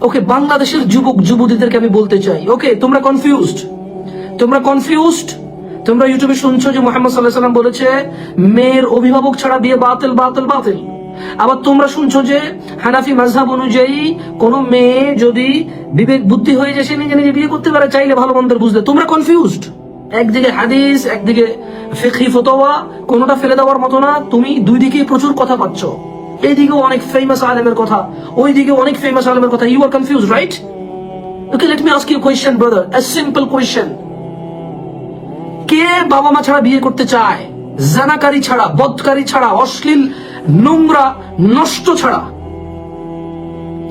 ওকে বাংলাদেশের যুবক, যুবতীদেরকে আমি বলতে চাই। ওকে তোমরা কনফিউজড তোমরা কনফিউজড তোমরা ইউটিউবে শুনছো যে মোহাম্মদ সাল্লাহ সাল্লাম বলেছে, মেয়ের অভিভাবক ছাড়া বিয়ে বাতিল বাতিল বাতিল। আবার তোমরা শুনছো যে হানাফি মাঝহাব অনুযায়ী কোন মেয়ে যদি বিবেক বুদ্ধি হয়ে যায়, সে নিজে নিজে বিয়ে করতে পারে, চাইলে ভালো মন্দের বুঝতে। তোমরা কনফিউজড একদিকে হাদিস, একদিকে ফিকহি, ফতোয়া, কোনোটা ফেলে দেওয়ার মতো না। তুমি দুই দিকে প্রচুর কথা পাচ্ছ। এইদিকেও অনেক ফেমাস আলেমের কথা, ওইদিকে অনেক ফেমাস আলেমের কথা। You are confuse right okay let me ask you question brother a simple question কে বাবা মা ছাড়া বিয়ে করতে চায়? জানাকারী ছাড়া, বদকারী ছাড়া, অশ্লীল, নোংরা, নষ্ট ছাড়া?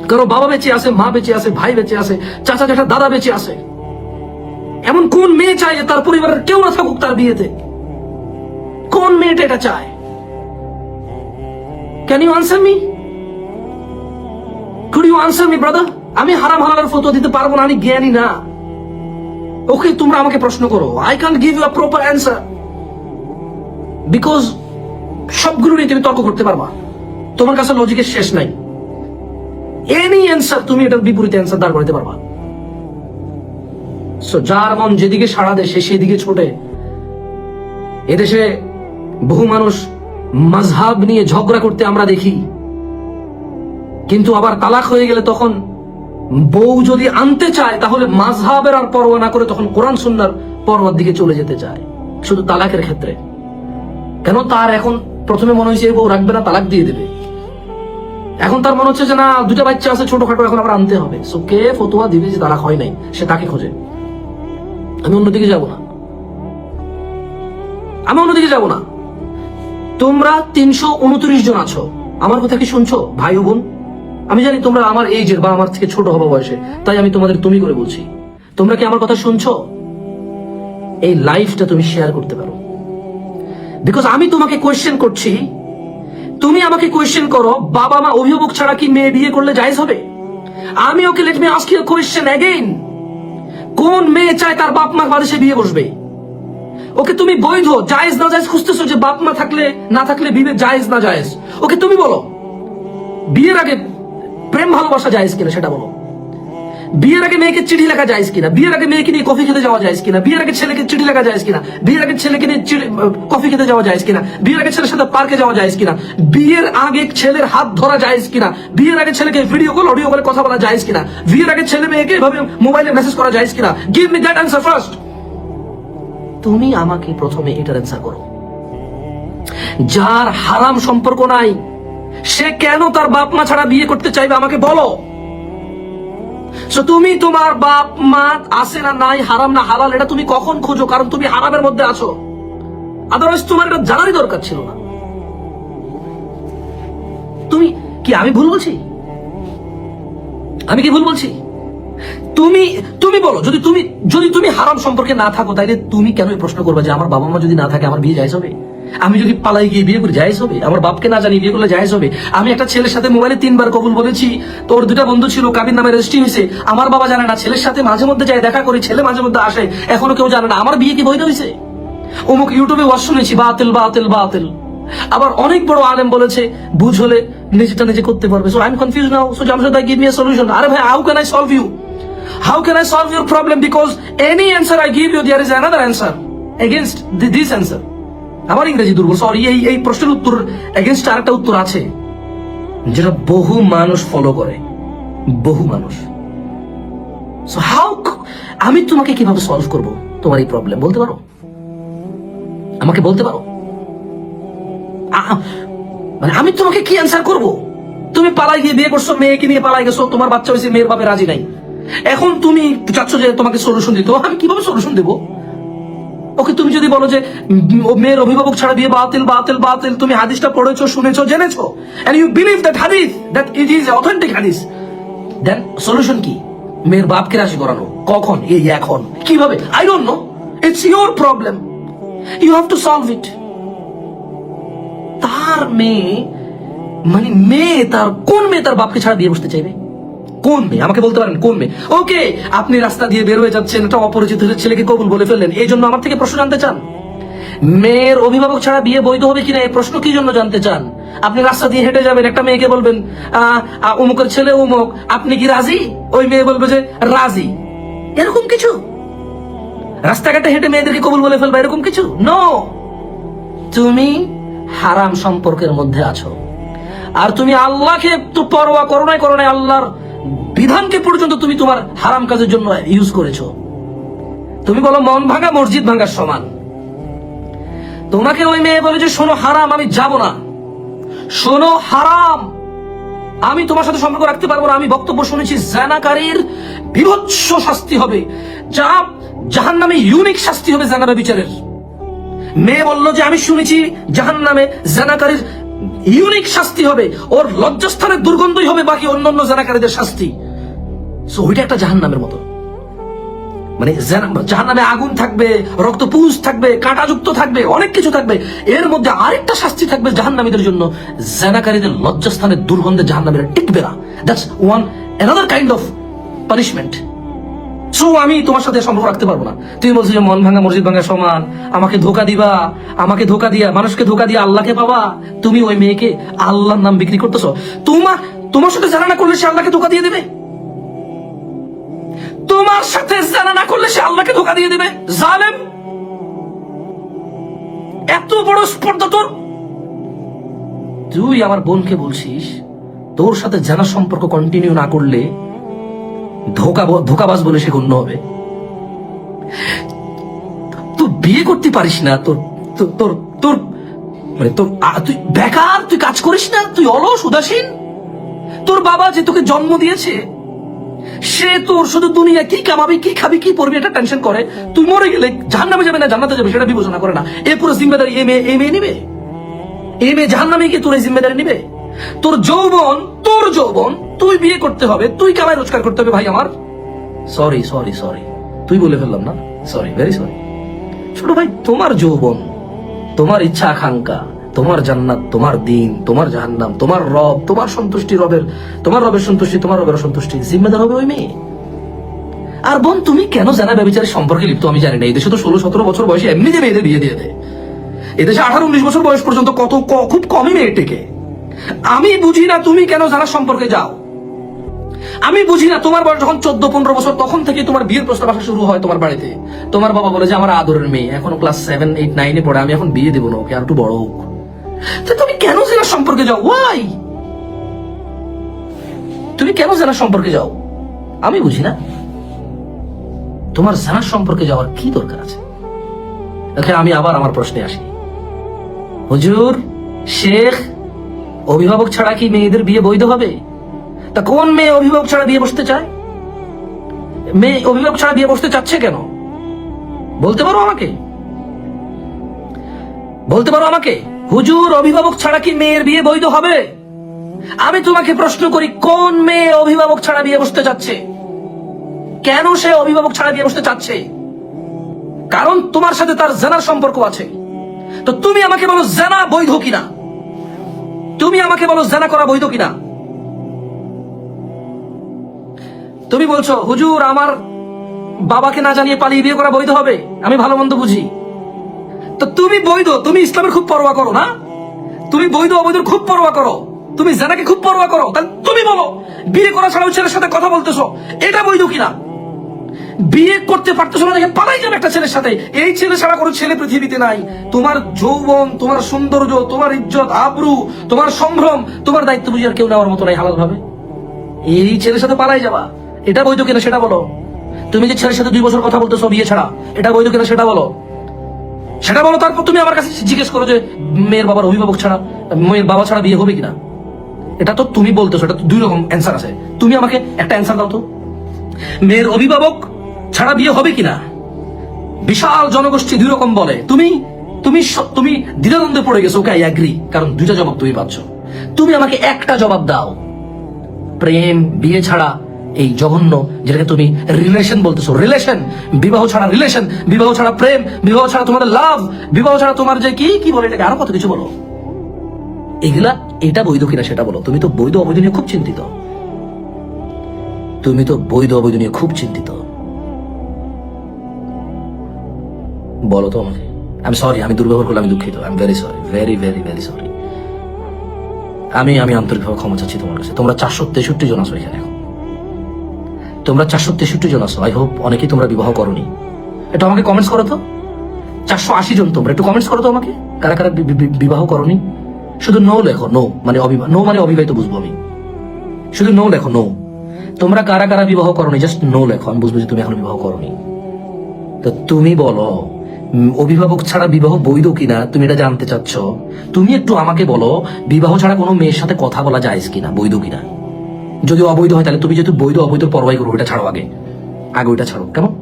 কারও বাবা বেঁচে আছে, মা বেঁচে আছে, ভাই বেঁচে আছে, চাচা জ্যাঠা দাদা বেঁচে আছে। এমন কোন মেয়ে চায় যে তার পরিবারের কেউ না থাকুক তার বিয়েতে? কোন মেয়েটা এটা চায়? Can you answer me could you answer me brother আমি হারাম হালালের ফটো দিতে পারব না, আমি জ্ঞানী না। ওকে, তোমরা আমাকে প্রশ্ন করো। I can give you a proper answer because সবগুলো নিয়ে তুমি তর্ক করতে পারবা। তোমার কাছে লজিকের শেষ নাই। এনি অ্যান্সার তুমি এটার বিপরীতে অ্যান্সার দাঁড় করতে পারবা। সো যার মন যেদিকে সাড়া দেয়, সে সেদিকে ছোটে। এদেশে বহু মানুষ মাঝহাব নিয়ে ঝগড়া করতে আমরা দেখি। কিন্তু আবার তালাক হয়ে গেলে তখন বউ যদি আনতে চায়, তাহলে মাঝহাবের আর পরোয়া না করে তখন কোরআন সুন্নার পরোয়ার দিকে চলে যেতে চায়, শুধু তালাকের ক্ষেত্রে। কেন তার এখন প্রথমে মনে হয়েছে বউ রাখবে না, তালাক দিয়ে দেবে। এখন তার মনে হচ্ছে যে, না দুটা বাচ্চা আছে, ছোটখাটো এখন আবার আনতে হবে। সো কে ফতোয়া দিবে যে তালাক হয় নাই? সে তাকে খোঁজে? আমি অন্যদিকে যাব না। আমি অন্যদিকে যাব না। তোমরা তিনশো উনত্রিশ জন আছো। আমার কথা কি শুনছো, ভাই বোন? আমি জানি তোমরা আমার এইজের বা আমার থেকে ছোট হব বয়সে, তাই আমি তোমাদের তুমি করে বলছি। তোমরা কি আমার কথা শুনছো? এই লাইফটা তুমি শেয়ার করতে পারো। বিকজ আমি তোমাকে কোয়েশ্চেন করছি, তুমি আমাকে কোয়েশ্চেন করো, বাবা মা অভিভাবক ছাড়া কি মেয়ে বিয়ে করলে জায়েজ হবে? আমি okay let me ask you question again কোন মেয়ে চায় তার বাপ মা বাদেশে বিয়ে বসবে? ওকে তুমি বৈধ, জায়েজ না জায়েজ খুঁজতেছো যে বাপ মা থাকলে, না থাকলে বিয়ে জায়েজ না জায়েজ। ওকে তুমি বলো, বিয়ের আগে প্রেম ভালোবাসা জায়েজ কিনা সেটা বলো। বিয়ের আগে মেয়েকে চিঠি লেখা যায় কিনা? বিয়ের আগে মেয়েকে নিয়ে কফি খেতে যাওয়া যায় কিনা? বিয়ের আগে ছেলেকে চিঠি লেখা যায় কিনা? বিয়ের আগে ছেলেকে নিয়ে কফি খেতে যাওয়া যায় কিনা? বিয়ের আগে ছেলের সাথে পার্কে যাওয়া যায় কিনা? বিয়ের আগে ছেলের হাত ধরা যায় কিনা? বিয়ের আগে ছেলেকে ভিডিও কল অডিও কলে কথা বলা যায় কিনা? বিয়ের আগে ছেলে মেয়েকে এভাবে মোবাইলে মেসেজ করা যায় কিনা? Give me that answer first তুমি আমাকে প্রথমে এটার অ্যান্সার করো। যার হারাম সম্পর্ক নাই, সে কেন তার বাপ মা ছাড়া বিয়ে করতে চাইবে আমাকে বলো। তুমি তোমার বাপ মা আছে না নাই, হারাম না হালাল, এটা তুমি কখন খোঁজো? কারণ তুমি হারামের মধ্যে আছো। আদারওয়াইজ তোমার এটা জানারই দরকার ছিল না। তুমি কি আমি ভুল বলছি? আমি কি ভুল বলছি? তুমি তুমি বলো, যদি তুমি যদি তুমি হারাম সম্পর্কে না থাকো, তাইলে তুমি কেন প্রশ্ন করবে যে আমার বাবা মা যদি না থাকে, আমার বিয়ে জায়জ হবে? আমি যদি পালাই গিয়ে বিয়ে করি, জায়েজ হবে? আমার বাপকে না জানি বিয়ে করলে জায়েজ হবে? আমি একটা ছেলের সাথে মোবাইলে তিনবার কবুল বলেছি, তোর দুটা বন্ধু ছিল কাবির নামে রেজিস্ট্রি হয়েছে, আমার বাবা জানে না, ছেলের সাথে মাঝে মধ্যে যায় দেখা করি, ছেলে মাঝে মধ্যে আসে, এখনও কেউ জানে না, আমার বিয়ে কি বৈধ হয়েছে? অমুক ইউটিউবে ওয়াজ শুনেছি, বাতিল বাতিল বাতিল। আবার অনেক বড় আলেম বলেছে বুঝ হলে নিজেটা নিজে করতে পারবে। So I am confuse now so Jamshed give me a solution আরে ভাই how can I solve you how can I solve your problem because any answer I give you there is another answer against this answer আমার ইংরেজি দুর্বল sorry এই এই প্রশ্নের উত্তর against আরেকটা উত্তর আছে, যেটা বহু মানুষ ফলো করে, বহু মানুষ। সো হাউ আমি তোমাকে কীভাবে সলভ করব তোমার এই প্রবলেম বলতে পারো? আমাকে বলতে পারো? মানে আমি তোমাকে কি অ্যান্সার করব? তুমি পালাই গিয়ে বিয়ে করছ, মেয়েকে নিয়ে পালাই গেছো, তোমার বাচ্চা হয়েছে, মেয়ের বাপে রাজি নাই। এখন তুমি চাচ্ছ যে তোমাকে সলিউশন দিতে আমি কীভাবে সলিউশন দেবো? ওকে তুমি যদি বলো যে মেয়ের অভিভাবক ছাড়া বিয়ে বাতিল বাতিল বাতিল, তুমি হাদিসটা পড়েছো, শুনেছো, জেনেছো এন্ড ইউ বিলিভ দ্যাট হাদিস দ্যাট ইট ইজ অথেন্টিক হাদিস দেন সলিউশন কি? মেয়ের বাপকে রাশি করানো। কখন? এই এখন। কীভাবে? I don't know it's your problem you have to solve it তার মেয়ে মানে মেয়ে তার, কোন মেয়ে তার বাপকে ছাড়া বিয়ে বসতে চাইবে? কোন মেয়ে? আমাকে বলতে পারেন কোন মেয়ে? ওকে, আপনি রাস্তা দিয়ে বের হয়ে যাচ্ছেন, একটা অপরিচিত ছেলেকে কবুল বলে ফেললেন। এই জন্য আমার থেকে প্রশ্ন জানতে চান? মেয়ের অভিভাবক ছাড়া বিয়ে বৈধ হবে কিনা? এই প্রশ্ন কি জন্য জানতে চান? আপনি রাস্তা দিয়ে হেঁটে যাবেন, একটা মেয়েকে বলবেন অমুকের ছেলে অমুক, আপনি কি রাজি? ওই মেয়ে বলবে যে, রাজি। এরকম কিছু? রাস্তাঘাটে হেঁটে মেয়েদেরকে কবুল বলে ফেলবা এরকম কিছু? নো তুমি হারাম সম্পর্কের মধ্যে আছো। আর তুমি আল্লাহকে তো পরোয়া করো নাই করো নাই, আল্লাহর বিধানকে পর্যন্ত তুমি তোমার হারাম কাজের জন্য ইউজ করেছ। তুমি বলো, মন ভাঙা, মসজিদ ভাঙার সমান। তোমাকে ওই মেয়ে বলে যে, শোনো, হারাম, আমি যাব না। শোনো, হারাম। আমি তোমার সাথে সম্পর্ক রাখতে পারব না। আমি বক্তব্য শুনেছি, জানাকারীর বিভৎস শাস্তি হবে। যা জাহান নামে ইউনিক শাস্তি হবে জানাবে বিচারের। মেয়ে বলল যে, আমি শুনেছি জাহান নামে জানাকারীর ইউনিক শাস্তি হবে। ওর লজ্জাস্থানের দুর্গন্ধই হবে বাকি অন্যান্য জানাকারীদের শাস্তি। সো ওইটা একটা জাহান নামের মতো। মানে জাহান নামে আগুন থাকবে রক্ত পুষ থাকবে, কাঁটাযুক্ত থাকবে, অনেক কিছু থাকবে। এর মধ্যে আরেকটা শাস্তি থাকবে জাহান্নামীদের জন্য। জানাকারীদের লজ্জাস্থানের দুর্গন্ধে জাহান্নামীরা টিকবে না। That's one another kind of punishment so আমি তোমার সাথে সম্পর্ক রাখতে পারব না। তুমি বলছো যে মন ভাঙা, মসজিদ ভাঙা সমান। আমাকে ধোকা দিবা, আমাকে ধোকা দিয়া, মানুষকে ধোকা দিয়া আল্লাহকে পাবা। তুমি ওই মেয়েকে আল্লাহর নাম বিক্রি করতেছো। তোমার তোমার সাথে জানা না করলে সে আল্লাহকে ধোকা দিয়ে দেবে? তোমার সাথে জানা না করলে সে আল্লাহকে ধোকা দিয়ে দেবে। জালেম, এত বড় স্পর্ধা তোর। তুই আমার বোনকে বলছিস, তোর সাথে জানা সম্পর্ক কন্টিনিউ না করলে ধোকা ধোকাবাজ বলে সে গণ্য হবে। তুই বিয়ে করতে পারিস না, তোর তোর- তোর মানে তোর তুই বেকার, তুই কাজ করিস না, তুই অলস, উদাসীন। তোর বাবা যে তোকে জন্ম দিয়েছে সে তোর শুধু দুনিয়া কি কামাবি, কি খাবি, কি পড়বি এটা টেনশন করে। তুই মরে গেলে জাহান্নামে যাবে না, জান্নাতে যাবে, সেটা বিবেচনা করে না। এ পুরো জিম্মেদারি এ মেয়ে এ মেয়ে নিবে? এ মেয়ে জাহান্নামে গিয়ে তোর এই জিম্মেদারি নিবে? তোর যৌবন তোর যৌবন, তুই বিয়ে করতে হবে, তুই কামাই রোজগার করতে হবে ভাই আমার। সরি সরি সরি তুই বলে ফেললাম না? সরি ভেরি সরি ছোট ভাই, তোমার যৌবন, তোমার ইচ্ছা আকাঙ্ক্ষা তোমার জান্নাত, তোমার দিন, তোমার জাহান্নাম, তোমার রব, তোমার সন্তুষ্টি রবের, তোমার রবের সন্তুষ্টি, তোমার রবের সন্তুষ্টি জিম্মেদার হবে ওই মেয়ে। আর বোন, তুমি কেন জানা ব্যবচারের সম্পর্কে লিপ্ত আমি জানি না। এই দেশে তো ষোলো, সতেরো বছর বয়সে এমনি যে মেয়েদের বিয়ে দিয়ে দেয়। এদেশে আঠারো, উনিশ বছর বয়স পর্যন্ত কত খুব কমই মেয়ে টেকে আমি বুঝি না তুমি কেন জানার সম্পর্কে যাও। আমি বুঝি না তোমার বয়স যখন চোদ্দ, পনেরো বছর, তখন থেকে তোমার বিয়ের প্রস্তাব আসা শুরু হয় তোমার বাড়িতে। তোমার বাবা বলে যে, আমার আদরের মেয়ে, এখন ক্লাস সেভেন এইট নাইনে পড়ে, আমি এখন বিয়ে দেবো না ওকে, আর একটু বড় হোক। তুমি কেন জেনার সম্পর্কে যাও? ওয়াই তুমি কেন জানার সম্পর্কে যাও? আমি বুঝি না। তোমার জানার সম্পর্কে যাওয়ার কি দরকার আছে? ওকে, আমি আবার আমার প্রশ্নে আসি। হুজুর, শেখ, অভিভাবক ছাড়া কি মেয়েদের বিয়ে বৈধ হবে? তা কোন মেয়ে অভিভাবক ছাড়া বিয়ে বসতে চায়? মেয়ে অভিভাবক ছাড়া বিয়ে বসতে চাচ্ছে কেন? বলতে পারো আমাকে? বলতে পারো আমাকে? হুজুর, অভিভাবক ছাড়া কি মেয়ের বিয়ে বৈধ হবে? আমি তোমাকে প্রশ্ন করি, কোন মেয়ে অভিভাবক ছাড়া বিয়ে বসতে চাচ্ছে? কেন সে অভিভাবক ছাড়া বিয়ে বসতে চাচ্ছে? কারণ তোমার সাথে তার জেনার সম্পর্ক আছে। তো তুমি আমাকে বলো, জেনা বৈধ কিনা? তুমি আমাকে বলো, জেনা করা বৈধ কিনা? তুমি বলছো, হুজুর, আমার বাবাকে না জানিয়ে পালিয়ে বিয়ে করা বৈধ হবে? আমি ভালো মন্দ বুঝি। তো তুমি বৈধ, তুমি ইসলামের খুব পরোয়া করো না? তুমি বৈধ অবৈধ খুব পরোয়া করো। তুমি জেনাকে খুব পরোয়া করো। তাহলে তুমি বলো, বিয়ে করা ছাড়াও ছেলের সাথে কথা বলতেছো, এটা বৈধ কিনা? বিয়ে করতে পারতেছো না দেখে পালাই যাবে একটা ছেলের সাথে। এই ছেলে ছাড়া কোনো ছেলে পৃথিবীতে নাই। তোমার যৌবন, তোমার সৌন্দর্য, তোমার ইজ্জত, আবরু, তোমার সম্ভ্রম, তোমার দায়িত্ব বুঝি আর কেউ নেওয়ার মতো নাই হালাল ভাবে। এই ছেলের সাথে পালাই যাবা। এটা বৈধ কিনা সেটা বলো। তুমি যে ছেলের সাথে দুই বছর কথা বলতেছো বিয়ে ছাড়া, এটা বৈধ কিনা সেটা বলো। সেটা বলো, তারপর তুমি আমার কাছে জিজ্ঞেস করো যে, মেয়ের বাবার অভিভাবক ছাড়া, মেয়ের বাবা ছাড়া বিয়ে হবে কিনা? এটা তো তুমি বলতেছো, এটা দুই রকম অ্যান্সার আছে। তুমি আমাকে একটা অ্যান্সার দাও তো। মেয়ের অভিভাবক ছাড়া বিয়ে হবে কিনা? বিশাল জনগোষ্ঠী দুই রকম বলে। তুমি তুমি তুমি দ্বিধাদ্বন্দ্বে পড়ে গেছো ওকে আই অ্যাগ্রি কারণ দুইটা জবাব তুমি পাচ্ছ। তুমি আমাকে একটা জবাব দাও। প্রেম, বিয়ে ছাড়া এই জঘন্য, যেটাকে তুমি রিলেশন বলতেছো। রিলেশন বিবাহ ছাড়া রিলেশন বিবাহ ছাড়া প্রেম, বিবাহ ছাড়া তোমাদের লাভ বিবাহ ছাড়া তোমার যে কি কি বলে এটাকে? আরও কত কিছু বলো। এগুলা, এটা বৈধ কিনা সেটা বলো। তুমি তো বৈধ, অবৈধ নিয়ে খুব চিন্তিত। তুমি তো বৈধ, অবৈধ নিয়ে খুব চিন্তিত। বলো তো আমাকে। আমি সরি আমি দুর্ব্যবহার করলে আমি দুঃখিত। I am very sorry very very very sorry আমি আমি আন্তরিকভাবে ক্ষমা চাচ্ছি তোমার কাছে। তোমরা চারশো তেষট্টি জন আছো এখানে এখন। তোমরা চারশো তেষট্টি জন আছো আই হোপ অনেকেই তোমরা বিবাহ করনি। একটু আমাকে কমেন্টস করো তো। চারশো আশি জন তোমরা, একটু কমেন্টস করো তো আমাকে। কারা কারা বিবাহ করনি? শুধু নো লেখো নো মানে অবিবাহ নো মানে অবিবাহিত বুঝব আমি। শুধু নো লেখো নো তোমরা কারা কারা বিবাহ করনি? জাস্ট নো লেখো, আমি বুঝব যে তুমি এখন বিবাহ করনি। তো তুমি বলো অভিভাবক ছাড়া বিবাহ বৈধ কিনা? তুমি এটা জানতে চাচ্ছ? তুমি একটু আমাকে বলো, বিবাহ ছাড়া কোনো মেয়ের সাথে কথা বলা যায় কিনা, বৈধ কিনা? যদি অবৈধ হয়, তাহলে তুমি যেহেতু বৈধ, অবৈধ পরবাই করো ওটা ছাড়ো আগে। আগে ওইটা ছাড়ো। কেমন?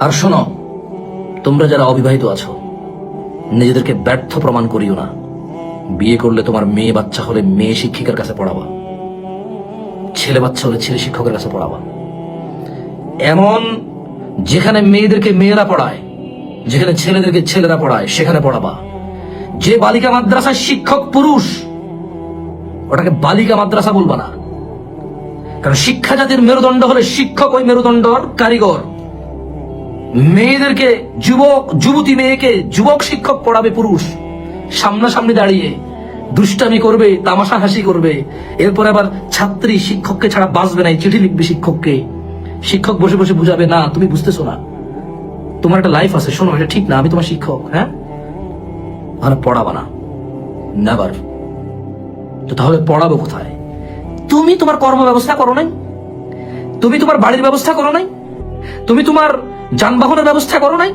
আর শোনো, তোমরা যারা অবিবাহিত আছো, নিজেদেরকে ব্যর্থ প্রমাণ করিও না। বিয়ে করলে তোমার মেয়ে বাচ্চা হলে মেয়ে শিক্ষিকার কাছে পড়াবা। ছেলে বাচ্চা হলে ছেলে শিক্ষকের কাছে পড়াবা। এমন যেখানে মেয়েদেরকে মেয়েরা পড়ায়, যেখানে ছেলেদেরকে ছেলেরা পড়ায়, সেখানে পড়াবা। যে বালিকা মাদ্রাসার শিক্ষক পুরুষ ওটাকে বালিকা মাদ্রাসা বলবা না। কারণ শিক্ষা জাতির মেরুদণ্ড হলে শিক্ষক ওই মেরুদণ্ডর কারিগর। মেয়েদেরকে যুবক, যুবতী মেয়েকে যুবক শিক্ষক পড়াবে পুরুষ। সামনাসামনি দাঁড়িয়ে দুষ্টামি করবে, তামাশা হাসি করবে। এরপর আবার ছাত্রী শিক্ষককে ছাড়া বাঁচবে না চিঠি লিখবে শিক্ষককে। শিক্ষক বসে বসে বুঝাবে, না, তুমি বুঝতেছো না। তোমার একটা লাইফ আছে, শোনো, এটা ঠিক না, আমি তোমার শিক্ষক হ্যাঁ? ওখানে পড়াবা না। নেভার তো তাহলে পড়াবো কোথায়? তুমি তোমার কর্ম ব্যবস্থা করো নাই? তুমি তোমার বাড়ির ব্যবস্থা করো নাই? তুমি তোমার যানবাহনের ব্যবস্থা করো নাই?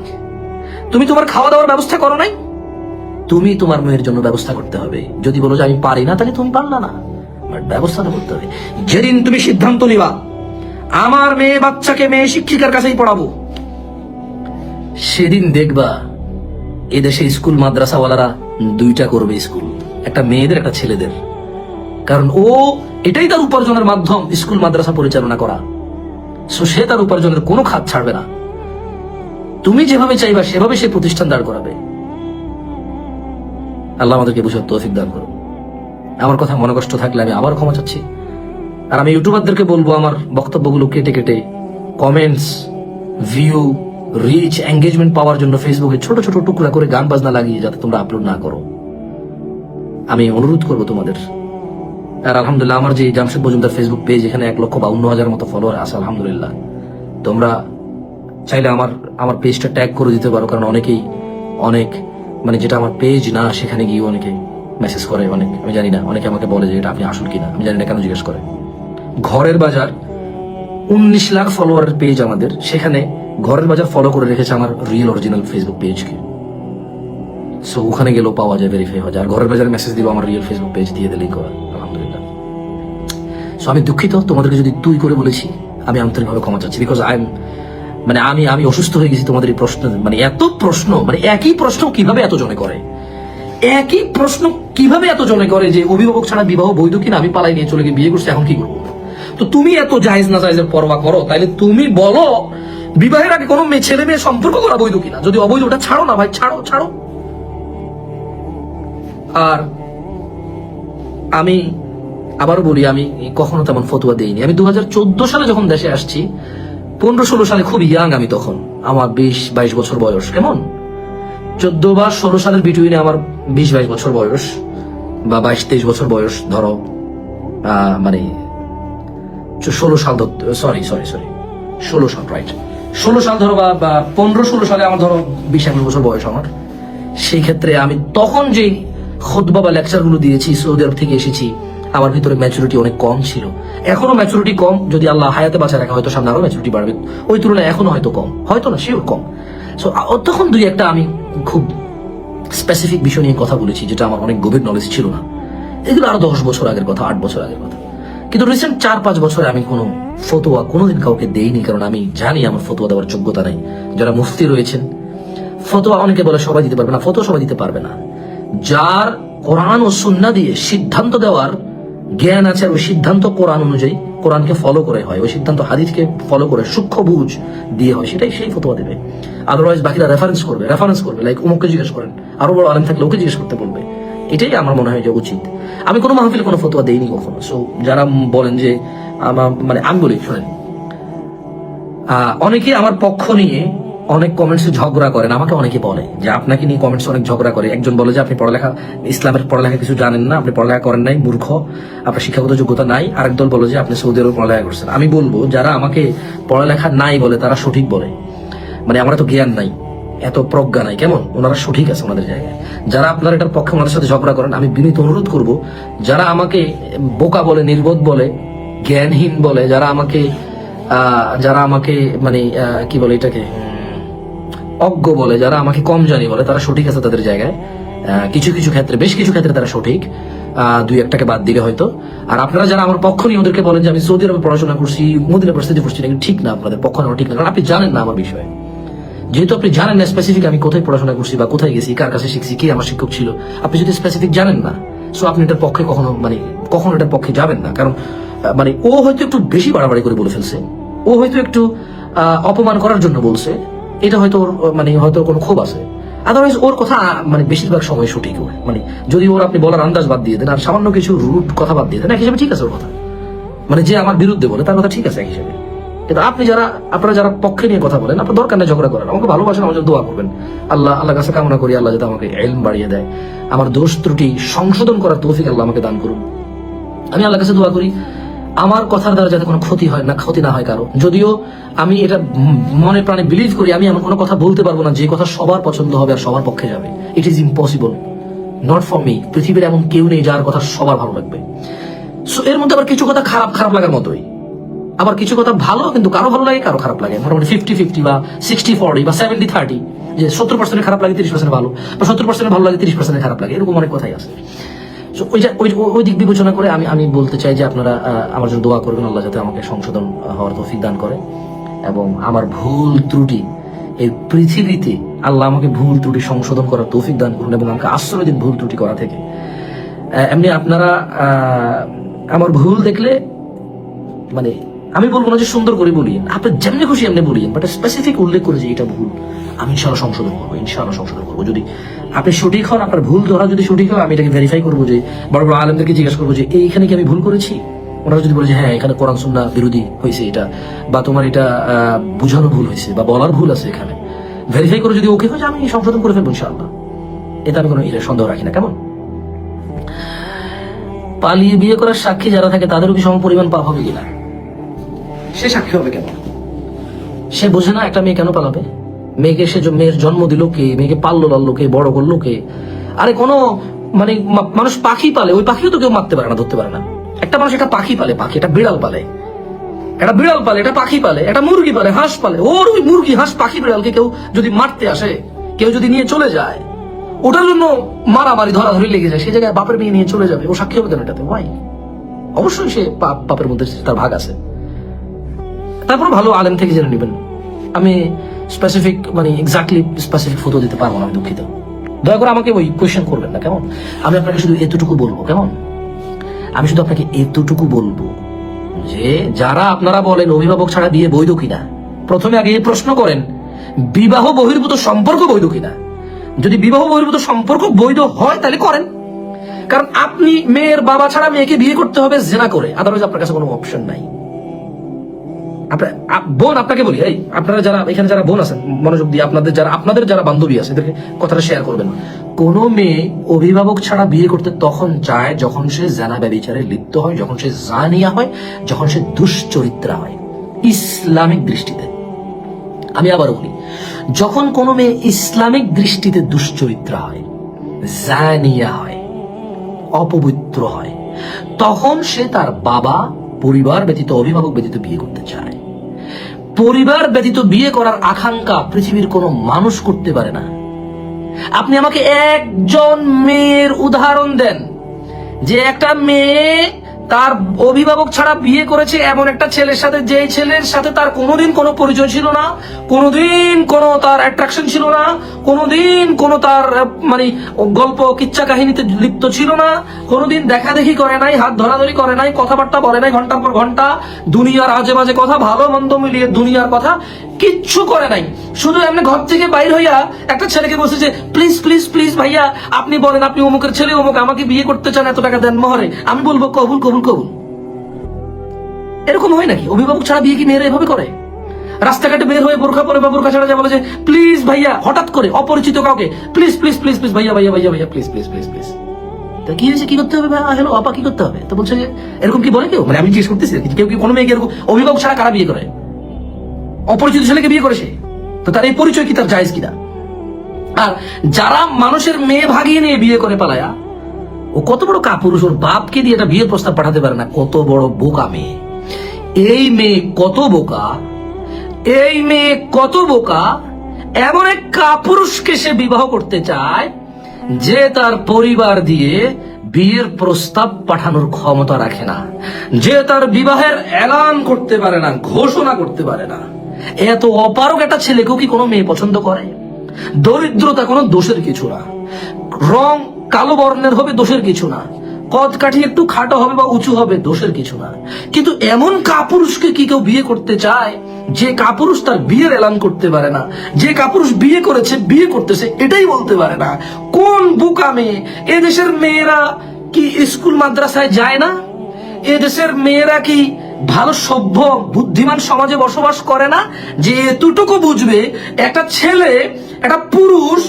তুমি তোমার খাওয়া দাওয়ার ব্যবস্থা করো নাই? তুমি তোমার মেয়ের জন্য ব্যবস্থা করতে হবে। যদি বলো যে আমি পারি না, তাহলে তুমি পারলা না। But ব্যবস্থাটা করতে হবে। যেদিন তুমি সিদ্ধান্ত নিবা, আমার মেয়ে বাচ্চাকে মেয়ে শিক্ষিকার কাছেই পড়াবো। সেদিন দেখবা এদেশে স্কুল মাদ্রাসাওয়ালারা দুইটা করবে স্কুল। একটা মেয়েদের, একটা ছেলেদের। কারণ ও এটাই তার উপার্জনের মাধ্যম, স্কুল, মাদ্রাসা পরিচালনা করা। সো সে তার উপার্জনের কোনো খাত ছাড়বে না। তুমি যেভাবে চাইবা, সেভাবে সে প্রতিষ্ঠান দাঁড় করাবে। আল্লাহ আমাদেরকে বুঝার তৌফিক দান করুন। আমার কথা মনে কষ্ট থাকলে আমি আবার ক্ষমা চাচ্ছি। আর আমি ইউটিউবারদেরকে বলব, আমার বক্তব্যগুলো কেটে কেটে কমেন্টস ভিউ রিচ এঙ্গেজমেন্ট পাওয়ার জন্য ফেসবুকে ছোট ছোট টুকরা করে গান বাজনা লাগিয়ে যাতে তোমরা আপলোড না করো। আমি অনুরোধ করব তোমাদের আর আলহামদুলিল্লাহ, আমার যে জামশেদ মজুমদার ফেসবুক পেজ এখানে এক লক্ষ বাউন্ন হাজার মতো ফলোয়ার আছে, আলহামদুলিল্লাহ। তোমরা চাইলে আমার আমার পেজটা ট্যাগ করে দিতে পারো, কারণ অনেকেই অনেক মানে যেটা আমার পেজ না, সেখানে গিয়ে অনেকে মেসেজ করে, অনেক, আমি জানি না, অনেকে আমাকে বলে যে এটা আপনি আসল কিনা, আমি জানি না কেন জিজ্ঞেস করে। ঘরের বাজার, উনিশ লাখ ফলোয়ারের পেজ আমাদের, সেখানে ঘরের বাজার ফলো করে রেখেছে আমার রিয়েল অরিজিনাল ফেসবুক পেজকে সো ওখানে গেলেও পাওয়া যায় ভেরিফাই হওয়া যায়, আর ঘরের বাজারে মেসেজ দিব আমার রিয়েল ফেসবুক পেজ দিয়ে দিলেই করা। সো আমি দুঃখিত, তোমাদেরকে যদি তুই করে বলেছি, আমি আন্তরিকভাবে ক্ষমা চাচ্ছি। বিকজ আই এম মানে আমি আমি অসুস্থ হয়ে গেছি তোমাদের এই প্রশ্ন মানে এত প্রশ্ন মানে একই প্রশ্ন কীভাবে এত জনে করে? একই প্রশ্ন কীভাবে এত জনে করে যে অভিভাবক ছাড়া বিবাহ বৈধ কিনা আমি পালাই নিয়ে চলে গিয়ে বিয়ে করছি, এখন কি করব? তো তুমি এত জায়েজ না জায়েজের পরোয়া করো, তাইলে তুমি বলো, বিবাহের আগে কোনো মেয়ে, ছেলে মেয়ে সম্পর্ক করা বৈধ কিনা? যদি অবৈধ, ওটা ছাড়ো না ভাই, ছাড়ো ছাড়ো। আর আমি আবারও বলি, আমি কখনো তেমন ফতুয়া দেইনি। আমি দু হাজার চোদ্দ সালে যখন দেশে আসছি, পনেরো ষোলো সালে খুব ইয়াং আমি তখন। আমার বিশ, বাইশ বছর বয়স। কেমন? চোদ্দ বা ষোলো সালের বিটুইনে আমার বিশ, বাইশ বছর বয়স বা বাইশ, তেইশ বছর বয়স, ধরো মানে ষোলো সাল সরি সরি সরি ষোলো সাল রাইট ষোলো সাল ধরো বা- পনেরো ষোলো সালে আমার ধরো বিশ, একুশ বছর বয়স আমার। সেই ক্ষেত্রে আমি তখন যে খোদবা বা লেকচারগুলো দিয়েছি, সৌদি আরব থেকে এসেছি আমার ভিতরে ম্যাচুরিটি অনেক কম ছিল। এখনও ম্যাচুরিটি কম, যদি আল্লাহ হায়াতে বাঁচা রাখা, হয়তো সামনে আরও ম্যাচুরিটি বাড়বে। ওই তুলনায় এখনও হয়তো কম। হয়তো না সেও কম। সো তখন দুই একটা আমি খুব স্পেসিফিক বিষয় নিয়ে কথা বলেছি, যেটা আমার অনেক গভীর নলেজ ছিল না। এগুলো আরও দশ বছর আগের কথা, আট বছর আগের কথা। কিন্তু রিসেন্ট চার, পাঁচ বছরে আমি কোনো ফতোয়া কোনোদিন কাউকে দেইনি, কারণ আমি জানি আমার ফতোয়া দেওয়ার যোগ্যতা নেই। যারা মুফতি রয়েছেন, ফতোয়া অনেকে বলে সবাই দিতে পারবে না, ফতোয়া সবাই দিতে পারবে না। যার কোরআন ও সুন্না দিয়ে সিদ্ধান্ত দেওয়ার জ্ঞান আছে আর ওই সিদ্ধান্ত কোরআন অনুযায়ী কোরআনকে ফলো করে হয়, ওই সিদ্ধান্ত হাদিসকে ফলো করে সূক্ষ্ম বুঝ দিয়ে হয়, সেটাই সেই ফতোয়া দেবে। আদারওয়াইজ বাকিরা রেফারেন্স করবে রেফারেন্স করবে লাইক উমুককে জিজ্ঞেস করেন, আরও বড় আলেম থাকলে ওকে জিজ্ঞেস করতে বলবে। এটাই আমার মনে হয় যে উচিত। আমি কোনো মাহফিলে কোনো ফতোয়া দেইনি কখনো। সো যারা বলেন যে, আমার মানে আমি বলি, শোনেন অনেকে আমার পক্ষ নিয়ে অনেক কমেন্টসে ঝগড়া করেন, আমাকে অনেকে বলে যে আপনাকে নিয়ে কমেন্টস অনেক ঝগড়া করে। একজন বলে যে আপনি পড়ালেখা, ইসলামের পড়ালেখা কিছু জানেন না, আপনি পড়ালেখা করেন নাই, মূর্খ, আপনার শিক্ষাগত যোগ্যতা নাই। আরেক দল বলে যে আপনি সৌদি আরবে পড়ালেখা করছেন। আমি বলব, যারা আমাকে পড়ালেখা নাই বলে তারা সঠিক বলে। মানে আমার তো জ্ঞান নাই, এত প্রজ্ঞা নাই। কেমন? ওনারা সঠিক আছে ওনাদের জায়গায়। যারা আপনার এটার পক্ষে ওনাদের সাথে ঝগড়া করেন, আমি বিনীত অনুরোধ করব, যারা আমাকে বোকা বলে, নির্বোধ বলে, জ্ঞানহীন বলে, যারা আমাকে যারা আমাকে মানে কি বলে এটাকে? অজ্ঞ বলে, যারা আমাকে কম জানি বলে, তারা সঠিক আছে তাদের জায়গায়। কিছু কিছু ক্ষেত্রে, বেশ কিছু ক্ষেত্রে তারা সঠিক। দুই একটাকে বাদ দিলে হয়তো। আর আপনারা যারা আমার পক্ষ নিয়ে ওদেরকে বলেন যে আমি সৌদি আরবে পড়াশোনা করছি, মদিনা পরিস্থিতি করছি না ঠিক না, আপনাদের পক্ষ নেওয়া ঠিক না, কারণ আপনি জানেন না আমার বিষয়ে। যেহেতু আপনি জানেন না স্পেসিফিক আমি কোথায় পড়াশোনা করছি বা কোথায় গেছি, কার কাছে শিখছি, কে আমার শিক্ষক ছিল, আপনি যদি স্পেসিফিক জানেন না সো আপনি এটার পক্ষে কখনো মানে কখনো এটার পক্ষে যাবেন না। কারণ মানে ও হয়তো একটু বেশি বাড়াবাড়ি করে বলে ফেলছে। ও হয়তো একটু অপমান করার জন্য বলছে। এটা হয়তো ওর মানে হয়তো কোনো ক্ষোভ আছে। আদারওয়াইজ ওর কথা মানে বেশিরভাগ সময় সঠিক ওর। মানে যদি ওর আপনি বলার আন্দাজ বাদ দিয়ে দেন, আর সামান্য কিছু রুট কথা বাদ দিয়ে দেন, এক হিসেবে ঠিক আছে ওর কথা। মানে যে আমার বিরুদ্ধে বলে, তার কথা ঠিক আছে এক হিসেবে। কিন্তু আপনি যারা, আপনারা যারা পক্ষে নিয়ে কথা বলেন, আপনার দরকার নেই ঝগড়া করেন আমাকে ভালোবাসেন, আমার দোয়া করবেন। আল্লাহ আল্লাহ কাছে কামনা করি, আল্লাহ যাতে আমাকে এলম বাড়িয়ে দেয়। আমার দোষ ত্রুটি সংশোধন করার তৌফিক আল্লাহ আমাকে দান করুন। আমি আল্লাহ কাছে দোয়া করি। আমার কথার দ্বারা যাতে কোনো ক্ষতি হয় না, ক্ষতি না হয় কারও। যদিও আমি এটা মনে প্রাণে বিলিভ করি, আমি এমন কোনো কথা বলতে পারব না, যে কথা সবার পছন্দ হবে আর সবার পক্ষে যাবে। It is impossible not for me পৃথিবীর এমন কেউ নেই যার কথা সবার ভালো লাগবে। সো এর মধ্যে আবার কিছু কথা খারাপ খারাপ লাগার মতোই। আবার কিছু কথা ভালো, কিন্তু কারও ভালো লাগে, কারও খারাপ লাগে। মোটামুটি ফিফটি ফিফটি বা সিক্সটি ফর্টি বা সেভেন্টি থার্টি যে সত্তর পার্সেন্ট খারাপ লাগে, তিরিশ পার্সেন্ট ভালো। বা সত্তর পার্সেন্ট ভালো লাগে, তিরিশ পার্সেন্ট খারাপ লাগে, এরকম অনেক কথাই আছে। So, ওই যে- ওই ওই- ওই দিক বিবেচনা করে আমি আমি বলতে চাই যে আপনারা আমার জন্য দোয়া করবেন আল্লাহ যাতে আমাকে সংশোধন হওয়ার তৌফিক দান করে। এবং আমার ভুল ত্রুটি এই পৃথিবীতে আল্লাহ আমাকে ভুল ত্রুটি সংশোধন করার তৌফিক দান করুন এবং আমাকে আশ্রয় দিন ভুল ত্রুটি করা থেকে। এমনি আপনারা আমার ভুল দেখলে মানে আমি বলব না যে সুন্দর করে বলিয়েন আপনি যেমনি খুশি এমনি বলিয়েন বাট স্পেসিফিক উল্লেখ করে যে এটা ভুল, আমি ইনশাআল্লাহ সংশোধন করব, ইনশাআল্লাহ সংশোধন করব। যদি আপনি সঠিক হন, আপনার ভুল ধরা যদি সঠিক হয়, আমি এটাকে ভেরিফাই করব যে বড় বড় আলমদেরকে জিজ্ঞাসা করব যে, এইখানে কি আমি ভুল করেছি? ওনারা যদি বলে যে হ্যাঁ এখানে কোরআন সুন্না বিরোধী হয়েছে এটা, বা তোমার এটা বোঝানো ভুল হয়েছে, বা বলার ভুল আছে এখানে। ভেরিফাই করে যদি ওকে হয়, আমি সংশোধন করে ফেলব ইনশাআল্লাহ। এটা আমি কোনো ইয়ে সন্দেহ রাখি না। কেমন? পালিয়ে বিয়ে করার সাক্ষী যারা থাকে তাদেরও কি সম পরিমাণ পাপ হবে কিনা? সে সাক্ষী হবে কেন? সে বোঝে না একটা মেয়ে কেন পালাবে? মেয়েকে সে মেয়ের জন্ম দিল কে? মেয়েকে পাললো লাললো কে? বড় করল কে? আরে কোনো মানে মানুষ পাখি পালে, ওই পাখিও তো কেউ মারতে পারে না, ধরতে পারে না। একটা মানুষ একটা পাখি পালে, পাখি একটা বিড়াল পালে। একটা বিড়াল পালে, একটা পাখি পালে, একটা মুরগি পালে, হাঁস পালে। ওর ওই মুরগি, হাঁস, পাখি, বিড়ালকে কেউ যদি মারতে আসে, কেউ যদি নিয়ে চলে যায়, ওটার জন্য মারামারি ধরাধরি লেগে যায়। সে জায়গায় বাপের মেয়ে নিয়ে চলে যাবে। ও সাক্ষী হবে কেন এটাতে? ওয়াই অবশ্যই সে পাপের মধ্যে তার ভাগ আছে। তারপর ভালো আলেম থেকে জেনে নেবেন। আমি স্পেসিফিক মানে এক্স্যাক্টলি স্পেসিফিক ফটো দিতে পারব না, আমি দুঃখিত। দয়া করে আমাকে ওই কোয়েশ্চেন করবেন না, কেমন? আমি আপনাকে শুধু এতটুকু বলব, কেমন? আমি শুধু আপনাকে এতটুকু বলব যে, যারা আপনারা বলেন অভিভাবক ছাড়া বিয়ে বৈধ কিনা, প্রথমে আগে প্রশ্ন করেন, বিবাহ বহির্ভূত সম্পর্ক বৈধ কিনা? যদি বিবাহ বহির্ভূত সম্পর্ক বৈধ হয়, তাহলে করেন। কারণ আপনি মেয়ের বাবা ছাড়া মেয়েকে বিয়ে করতে হবে, জেনা করে। আদারওয়াইজ আপনার কাছে কোনো অপশন নাই। আপনার- আপ- বোন আপনাকে বলি, এই, আপনারা যারা, এখানে যারা বোন আছেন, মনোযোগ দিয়ে আপনাদের যারা আপনাদের যারা বান্ধবী আছে, এদেরকে কথাটা শেয়ার করবেন। কোন মেয়ে অভিভাবক ছাড়া বিয়ে করতে তখন চায় যখন সে জানা ব্যবিচারে লিপ্ত হয়, যখন সে জানিয়া হয়, যখন সে দুশ্চরিত্রা হয়। ইসলামিক দৃষ্টিতে। আমি আবার বলি, যখন কোনো মেয়ে ইসলামিক দৃষ্টিতে দুশ্চরিত্রা হয়, জানিয়া হয়, অপবিত্র হয়, তখন সে তার বাবা, পরিবার ব্যতীত অভিভাবক ব্যতীত বিয়ে করতে চায়। পরিবার ব্যতীত বিয়ে করার আকাঙ্ক্ষা পৃথিবীর কোনো মানুষ করতে পারে না। আপনি আমাকে একজন মেয়ের উদাহরণ দেন। যে একটা মেয়ে তার অভিভাবক ছাড়া বিয়ে করেছে এমন একটা ছেলের সাথে, যে ছেলের সাথে তার কোনোদিন কোনো পরিচয় ছিল না, কোনোদিন কোনো তার অ্যাট্রাকশন ছিল না, কোনোদিন কোনো তার মানে গল্প, কিচ্ছা কাহিনীতে লিপ্ত ছিল না, কোনোদিন দেখা দেখি করে নাই, হাত ধরাধরি করে নাই, কথাবার্তা বলে নাই, ঘণ্টার পর ঘণ্টা, দুনিয়ার আজে বাজে কথা ভালো মন্দ মিলিয়ে দুনিয়ার কথা কিচ্ছু করে নাই। শুধু এমনি ঘর থেকে বাইর হইয়া একটা ছেলেকে বলছে যে প্লিজ প্লিজ প্লিজ ভাইয়া, আপনি বলেন, আপনি অমুকের ছেলে, অমুক আমাকে বিয়ে করতে চান এত টাকা দেন মহরে। আমি বলব, কবুল কবুল কবুল। এরকম হয় নাকি? অভিভাবক ছাড়া বিয়ে কি মেয়েরা এভাবে করে? রাস্তাঘাটে বের হয়ে বোরখা পরে বা বোরখা ছাড়া যা বলে যে প্লিজ ভাইয়া, হঠাৎ করে, অপরিচিত কাউকে প্লিজ প্লিজ প্লিজ প্লিজ ভাইয়া ভাইয়া ভাইয়া ভাইয়া প্লিজ প্লিজ প্লিজ প্লিজ তা কি হয়েছে? কি করতে হবে ভাই হ্যালো, আপা কি করতে হবে? তো বলছে যে, এরকম কি বলে কেউ? মানে আমি জিজ্ঞেস করতেছি কেউ কি কোনো মেয়েকে এরকম অভিভাবক ছাড়া কারা বিয়ে করে? অপরিচিত ছেলেকে বিয়ে করেছে। তো তার এই পরিচয় কি তার জায়েজ কিনা? আর যারা মানুষের মেয়ে ভাগিয়ে নিয়ে বিয়ে করে পালায়া, ও কত বড় কাপুরুষ, ওর বাপকে দিয়ে একটা বিয়ের প্রস্তাব পাঠাতে পারে না। কত বড় বোকা মেয়ে। এই মেয়ে কত বোকা, এই মেয়ে কত বোকা, এমন এক কাপুরুষকে সে বিবাহ করতে চায়, যে তার পরিবার দিয়ে বিয়ের প্রস্তাব পাঠানোর ক্ষমতা রাখে না। যে তার বিবাহের এলান করতে পারে না, ঘোষণা করতে পারে না। এত অপারক একটা ছেলেকেও কি কোনো মেয়ে পছন্দ করে? দরিদ্রতা কোনো দোষের কিছু না। রং কালো বর্ণের হবে দোষের কিছু না। কদ কাঠি একটু খাটো হবে বা উঁচু হবে দোষের কিছু না। কিন্তু এমন কাপুরুষকে কি কেউ বিয়ে করতে চায়, যে কাপুরুষ তার বিয়ের এলান করতে পারে না, যে কাপুরুষ বিয়ে করেছে, বিয়ে করতেছে, এটাই বলতে পারে না। কোন বোকা মেয়ে? এদেশের মেয়েরা কি স্কুল, মাদ্রাসায় যায় না? এদেশের মেয়েরা কি ভালো সভ্য বুদ্ধিমান সমাজে বসবাস করে না যে এতটুকু বুঝবে একটা ছেলে একটা পুরুষ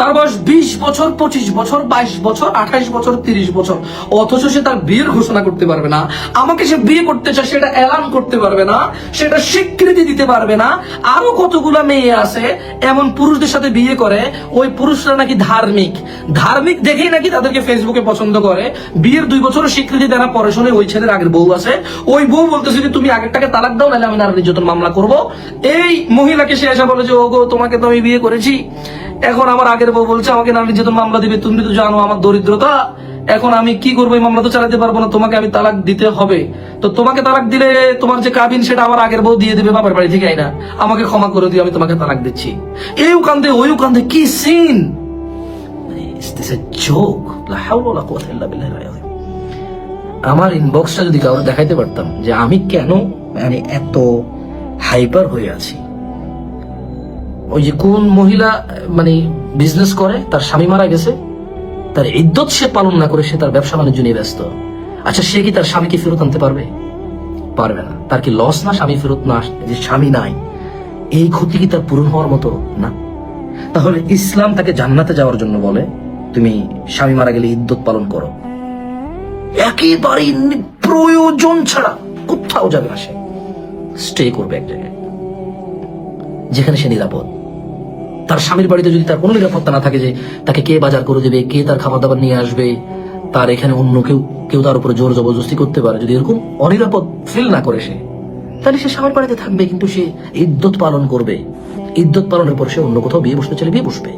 তার বয়স বিশ বছর, পঁচিশ বছর, বাইশ বছর, আঠাইশ বছর, তিরিশ বছর। অথচ সে তার বিয়ের ঘোষণা করতে পারবে না। আমাকে সে বিয়ে করতে চায়, সেটা এলান করতে পারবে না, সেটা স্বীকৃতি দিতে পারবে না। আরও কতগুলা মেয়ে আছে, এমন পুরুষদের সাথে বিয়ে করে, ওই পুরুষরা নাকি ধার্মিক। ধার্মিক দেখেই নাকি তাদেরকে ফেসবুকে পছন্দ করে। বিয়ের দুই বছর স্বীকৃতি দেওয়ার পরে শুনে ওই ছেলের আগের বউ আছে। ওই বউ বলতেছে যে, তুমি আগেরটাকে তালাক দাও, নাহলে আমি নারী নির্যাতন মামলা করব। এই মহিলাকে সে এসে বলে যে, ওগো, তোমাকে তো আমি বিয়ে করেছি। এখন আমার আগের বউ বলছে, আমাকে নারী নির্যাতন মামলা দিবে, তুমি তো জানো আমার দরিদ্রতা। এখন আমি কি করব, এই মামলা তো চালাতে পারব না, তোমাকে আমি তালাক দিতে হবে। তো তোমাকে তালাক দিলে তোমার যে কাবিন, সেটা আমার আগের বউ দিয়ে দেবে, বাবার বাড়ি থেকে আইনা আমাকে ক্ষমা করে দিও, আমি তোমাকে তালাক দিচ্ছি। এই কান্দে ওই কান্দে কি সিন? আমার ইনবক্সটা যদি কাউকে দেখাইতে পারতাম যে আমি কেন মানে এত হাইপার হয়ে আছি। ওই যে কোন মহিলা মানে বিজনেস করে, তার স্বামী মারা গেছে, তার ইদ্যত সে পালন না করে সে তার ব্যবসা বাণিজ্য নিয়ে ব্যস্ত। আচ্ছা সে কি তার স্বামীকে ফেরত আনতে পারবে? পারবে না। তার কি লস না স্বামী ফেরত না যে স্বামী নাই, এই ক্ষতি কি তার পূরণ হওয়ার মতো? না। তাহলে ইসলাম তাকে জান্নাতে যাওয়ার জন্য বলে, তুমি স্বামী মারা গেলে ইদ্যত পালন করো। একেবারে প্রয়োজন ছাড়া কোথাও যাবে না সে। স্টে করবে এক জায়গায়। যেখানে সে নিরাপদ। তার স্বামীর বাড়িতে যদি তার কোনো নিরাপত্তা না থাকে যে তাকে কে বাজার করে দেবে, কে তার খাবার দাবার নিয়ে আসবে, তার এখানে অন্য কেউ কেউ তার উপরে জোর জবরদস্তি করতে পারে। যদি এরকম অনিরাপদ ফিল না করে সে, তাহলে সে স্বামীর বাড়িতে থাকবে, কিন্তু সে ইদ্যত পালন করবে। ইদ্যত পালনের পর সে অন্য কোথাও বিয়ে বসতে চলে বিয়ে বসবে।